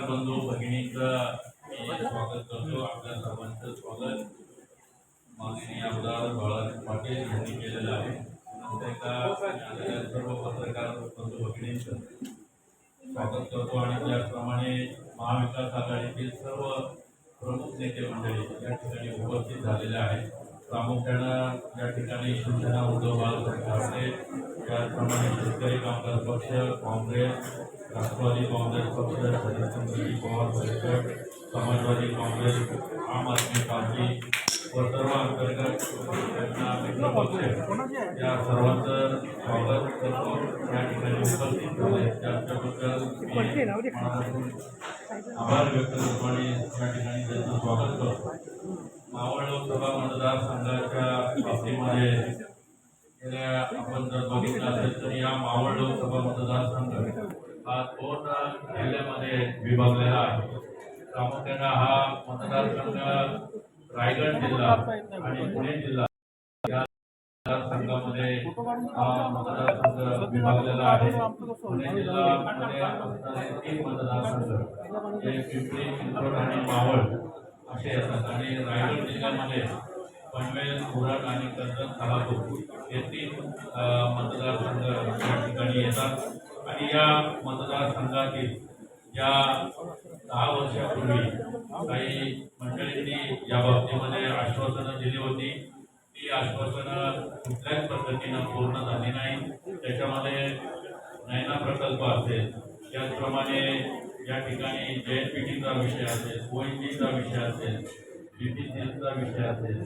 पत्रकार बंधू भगिनीचं स्वागत करतो. आपल्या सर्वांचं स्वागत. माननीय आमदार बाळासाहेब पाटील यांनी केलेलं आहे. त्याचा सर्व पत्रकार बंधू भगिनीचं स्वागत करतो. आणि त्याचप्रमाणे महाविकास आघाडीतील सर्व प्रमुख नेते मंडळी या ठिकाणी उपस्थित झालेले आहेत. प्रामुख्यानं या ठिकाणी शिवसेना उद्धव बाळासाहेब ठाकरे त्याचप्रमाणे शेतकरी कामगार पक्ष काँग्रेस राष्ट्रवादी काँग्रेस पक्ष शरदचंद्रजी पवार परिषद समाजवादी काँग्रेस आम आदमी पार्टी व सर्व अंतर्गत घटना या सर्वांचं स्वागत करतो. या ठिकाणी उपस्थित झाले. त्याच्याबद्दल आभार व्यक्त करतो आणि या ठिकाणी त्यांचं स्वागत करतो. मावळ लोकसभा मतदारसंघाच्या बाबतीमध्ये आपण जर बघितलं असेल तर या मावळ लोकसभा मतदारसंघ हा दोन जिल्ह्यामध्ये विभागलेला आहे. प्रामुख्यानं हा मतदारसंघ रायगड जिल्हा आणि पुणे जिल्हा या मतदारसंघामध्ये हा मतदारसंघ विभागलेला आहे. पुणे जिल्ह्यामध्ये असणारे तीन मतदारसंघ हे पिंपरी चिंचवड आणि मावळ असे येतात आणि रायगड जिल्ह्यामध्ये पनवेल उरण आणि कर्जत खालापूर हे तीन मतदारसंघ या ठिकाणी येतात. आणि या मतदारसंघातील या दहा वर्षापूर्वी काही मंडळींनी या बाबतीमध्ये आश्वासनं दिली होती. ती आश्वासनं कुठल्याच पद्धतीनं पूर्ण झाली नाही. त्याच्यामध्ये नयना प्रकल्प असेल त्याचप्रमाणे या ठिकाणी जेएनपीटीचा विषय असेल ओएनजीचा विषय असेल बीपीसीएलचा विषय असेल.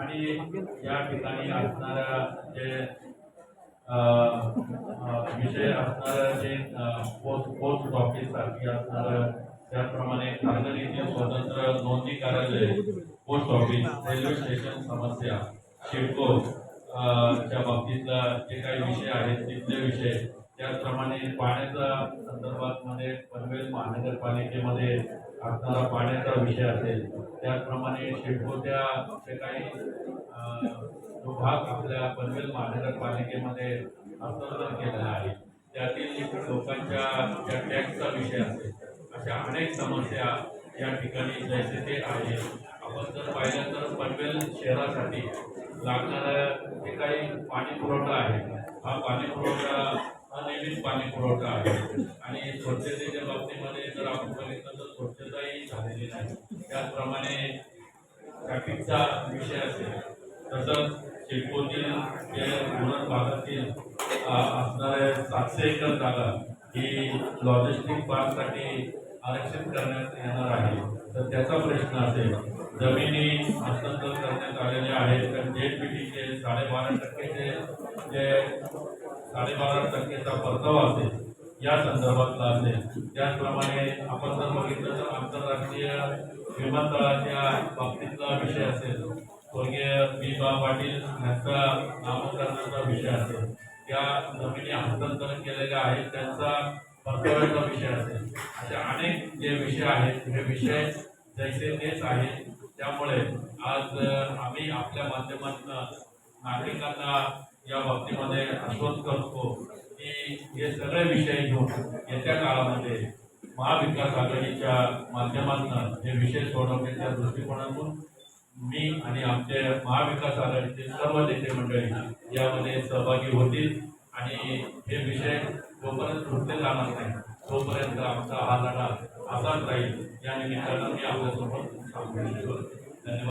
आणि या ठिकाणी असणाऱ्या जे विषय असणारं जे पोस्ट पोस्ट ऑफिस सारखी असणारं त्याचप्रमाणे खासदार स्वतंत्र नोंदणी कार्यालय पोस्ट ऑफिस रेल्वे स्टेशन समस्या शिडको च्या बाबतीतला जे काही विषय आहेत तिथले विषय त्याचप्रमाणे पाण्याच्या संदर्भात मध्ये पनवेल महानगरपालिकेमध्ये असणारा पाण्याचा विषय असेल त्याचप्रमाणे शिडकोच्या जे काही भाग आपल्या पनवेल महानगरपालिकेमध्ये हस्तांतरण केलेला आहे. त्यातील लोकांच्या ज्या टॅक्सचा विषय असेल. अशा अनेक समस्या या ठिकाणी जैसे ते आहे. आपण जर पाहिलं तर पनवेल शहरासाठी लागणारा जे काही पाणी पुरवठा आहे हा पाणी पुरवठा अनियमित पाणी पुरवठा आहे. आणि स्वच्छतेच्या बाबतीमध्ये जर आपण बघितलं तर स्वच्छताही झालेली नाही. त्याचप्रमाणे ट्रॅफिकचा विषय असेल. तसंच शिडकोतील जे भागातील असणाऱ्या सातशे एकर जागा ही लॉजिस्टिक पार्कसाठी आरक्षित करण्यात येणार आहे. तर त्याचा प्रश्न असेल जमिनी हस्तांतर करण्यात आलेल्या आहेत तर जेपीटीचे साडेबारा टक्केचे जे साडेबारा टक्केचा परतावा असेल या संदर्भातला असेल. त्याचप्रमाणे आपण जर बघितलं तर आंतरराष्ट्रीय विमानतळाच्या बाबतीतला विषय असेल स्वर्गीय बी बा पाटील यांचा नामकरणाचा विषय असेल त्या जमिनी हस्तांतरण केलेल्या आहेत त्यांचा परताव्याचा विषय असेल असे अनेक जे विषय आहेत हे विषय जैसे तेच आहेत. त्यामुळे आज आम्ही आपल्या माध्यमातून नागरिकांना या बाबतीमध्ये आश्वस्त करतो की हे सगळे विषय घेऊन येत्या काळामध्ये महाविकास आघाडीच्या माध्यमातून हे विषय सोडवण्याच्या दृष्टिकोनातून मी आणि आमचे महाविकास आघाडीचे सर्व नेते मंडळी यामध्ये सहभागी होतील आणि हे विषय जोपर्यंत सुटले जाणार नाही तोपर्यंत आमचा हा लढा असाच राहील. या निमित्तानं मी आपल्यासोबत सांगू इच्छितो. धन्यवाद.